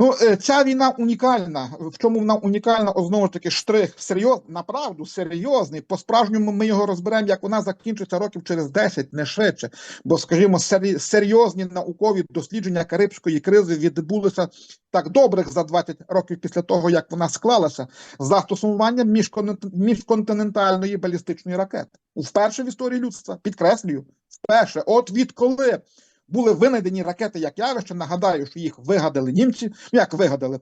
Ну, е, ця війна унікальна. В чому вона унікальна? О, знову ж таки, штрих серйоз, направду серйозний. По-справжньому ми його розберемо, як вона закінчиться років через 10, не швидше. Бо, скажімо, серйозні наукові дослідження Карибської кризи відбулися так добрих за 20 років після того, як вона склалася, застосуванням міжконтин- міжконтинентальної балістичної ракети. Вперше в історії людства, підкреслюю, вперше. От відколи були винайдені ракети як явище. Нагадаю, що їх вигадали німці. Ну як вигадали?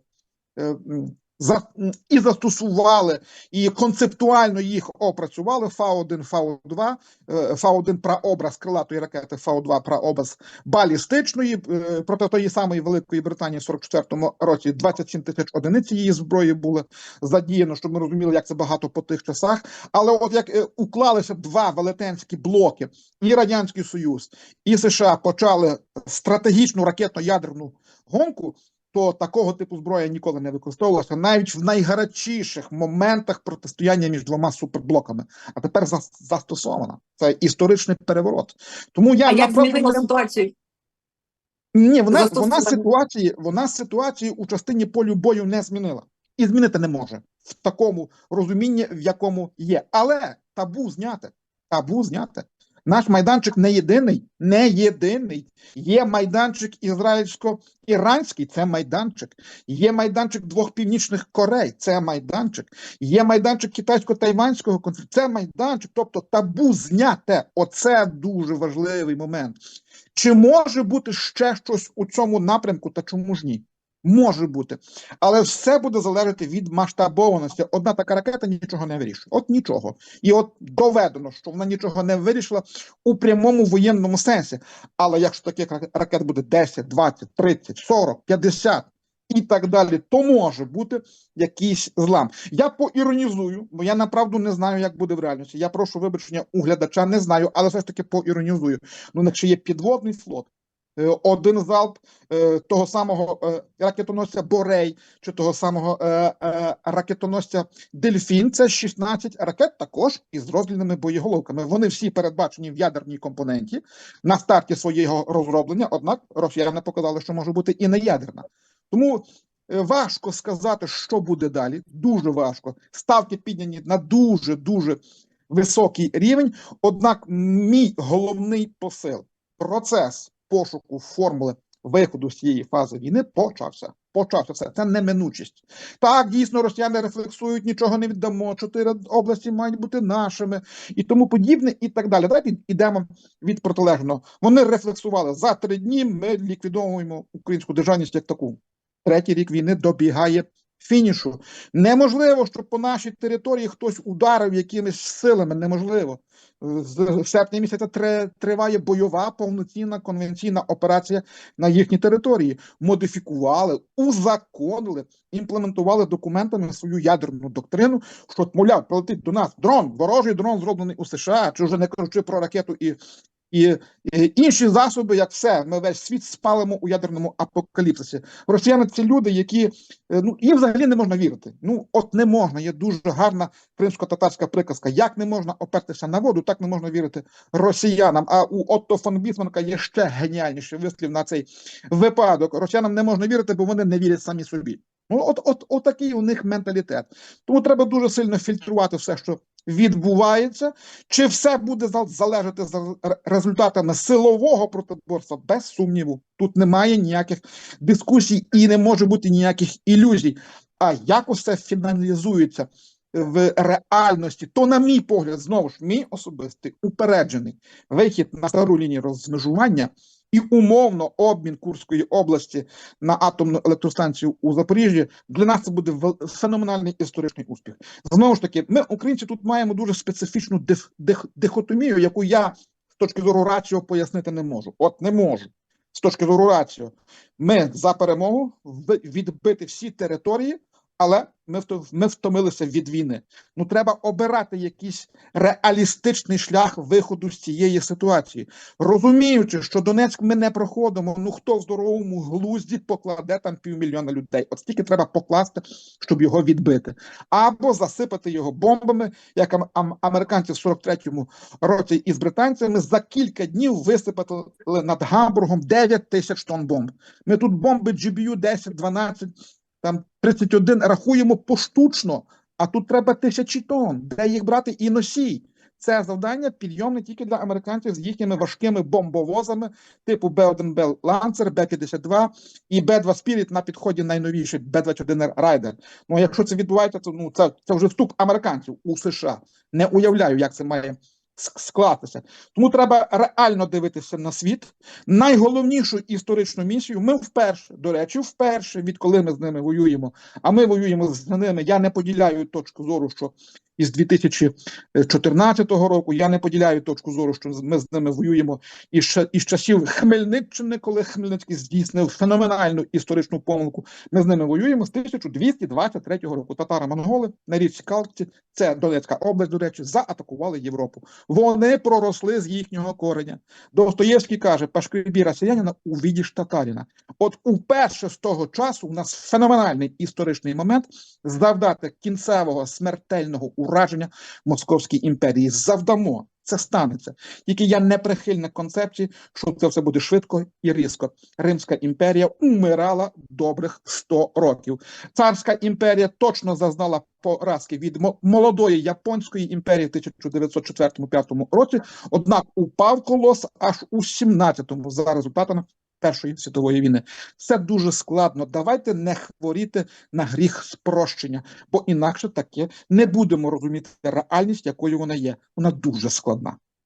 І застосували, і концептуально їх опрацювали Фау-1, Фау-2, е, Фау-1 прообраз крилатої ракети, Фау-2 прообраз балістичної е, проти тої самої Великої Британії в 44-му році 27 тисяч одиниць її зброї було задіяно, щоб ми розуміли, як це багато по тих часах. Але от як е, уклалися два велетенські блоки, і Радянський Союз, і США почали стратегічну ракетно-ядерну гонку, то такого типу зброя ніколи не використовувалася навіть в найгарячіших моментах протистояння між двома суперблоками. А тепер зас- застосована. Це історичний переворот. Тому я А як не- ситуацію? ні, вона, вона ситуації, вона ситуацію у частині полю бою не змінила і змінити не може в такому розумінні, в якому є. Але табу зняте. Табу зняте. Наш майданчик не єдиний, не єдиний. Є майданчик ізраїльсько-іранський, це майданчик. Є майданчик двох північних Корей, це майданчик. Є майданчик китайсько-тайванського конфлікту, це майданчик. Тобто табу зняте. Оце дуже важливий момент. Чи може бути ще щось у цьому напрямку, та чому ж ні? Може бути, але все буде залежати від масштабованості. Одна така ракета нічого не вирішує. От нічого. І от доведено, що вона нічого не вирішила у прямому воєнному сенсі. Але якщо таких ракет буде 10, 20, 30, 40, 50 і так далі, то може бути якийсь злам. Я поіронізую, бо я направду не знаю, як буде в реальності. Я прошу вибачення у глядача, не знаю, але все ж таки поіронізую. Ну, якщо є підводний флот, один залп е, того самого е, ракетоносця Борей чи того самого е, е, ракетоносця Дельфін, це 16 ракет також із роздільними боєголовками. Вони всі передбачені в ядерній компоненті на старті свого розроблення, однак росіяни показали, що може бути і не ядерна. Тому е, важко сказати, що буде далі. Дуже важко. Ставки підняні на дуже дуже високий рівень. Однак, мій головний посил, процес пошуку формули виходу з цієї фази війни почався. Почався все. Це неминучість. Так, дійсно, росіяни рефлексують, нічого не віддамо. Чотири області мають бути нашими і тому подібне, і так далі. Давайте йдемо від протилежного. Вони рефлексували за три дні. Ми ліквідовуємо українську державність як таку. Третій рік війни добігає фінішу. Неможливо, щоб по нашій території хтось ударив якимись силами. Неможливо. З серпня місяця триває бойова повноцінна конвенційна операція на їхній території. Модифікували, узаконили, імплементували документами свою ядерну доктрину, що, мовляв, прилетить до нас дрон, ворожий дрон зроблений у США, чи вже не кажучи про ракету і. І, інші засоби, як все, ми весь світ спалимо у ядерному апокаліпсисі. Росіяни це люди, які е, ну їм взагалі не можна вірити. Ну от не можна. Є дуже гарна кримсько-татарська приказка. Як не можна опертися на воду, так не можна вірити росіянам. А у Отто фон Бісманка є ще геніальніший вислів на цей випадок. Росіянам не можна вірити, бо вони не вірять самі собі. Ну, от, от, от такий у них менталітет. Тому треба дуже сильно фільтрувати все, що відбувається. Чи все буде залежати за результатами силового протиборства? Без сумніву. Тут немає ніяких дискусій і не може бути ніяких ілюзій. А як усе фіналізується в реальності, то, на мій погляд, знову ж мій особистий упереджений вихід на стару лінію розмежування і умовно обмін Курської області на атомну електростанцію у Запоріжжі для нас це буде феноменальний історичний успіх. Знову ж таки, ми, українці, тут маємо дуже специфічну диф, дих, дихотомію, яку я з точки зору раціо пояснити не можу. От не можу. З точки зору раціо, ми за перемогу відбити всі території, Але ми ми втомилися від війни. Ну треба обирати якийсь реалістичний шлях виходу з цієї ситуації, розуміючи, що Донецьк ми не проходимо. Ну хто в здоровому глузді покладе там півмільйона людей? От стільки треба покласти, щоб його відбити, або засипати його бомбами, як ам- ам- американці в 43-му році із британцями за кілька днів висипали над Гамбургом 9 тисяч тонн бомб. Ми тут бомби GBU 10, 12, там 31 рахуємо поштучно, а тут треба тисячі тонн. Де їх брати і носій? Це завдання підйомне тільки для американців з їхніми важкими бомбовозами, типу Б-1 Б Lancer, Б-52 і Б-2 Spirit на підході найновіший Б-21 Райдер. Ну, якщо це відбувається, то ну це, це вже вступ американців у США. Не уявляю, як це має с- скластися. Тому треба реально дивитися на світ. Найголовнішу історичну місію ми вперше, до речі, вперше, відколи ми з ними воюємо. А ми воюємо з ними. Я не поділяю точку зору, що із 2014 року я не поділяю точку зору, що ми з ними воюємо із, із часів Хмельниччини, коли Хмельницький здійснив феноменальну історичну помилку. Ми з ними воюємо з 1223 року. Татаро-монголи на річці Калці, це Донецька область, до речі, заатакували Європу. Вони проросли з їхнього кореня. Достоєвський каже, пашкрібі росіянина у віді татаріна. От уперше з того часу у нас феноменальний історичний момент завдати кінцевого смертельного ураження Московській імперії. Завдамо. Це станеться. Тільки я не прихильник концепції, що це все буде швидко і різко. Римська імперія умирала добрих 100 років. Царська імперія точно зазнала поразки від молодої японської імперії в 1904-1905 році. Однак упав колос аж у 17-му за результатами Першої світової війни. Це дуже складно. Давайте не хворіти на гріх спрощення, бо інакше таке не будемо розуміти реальність, якою вона є. Вона дуже складна.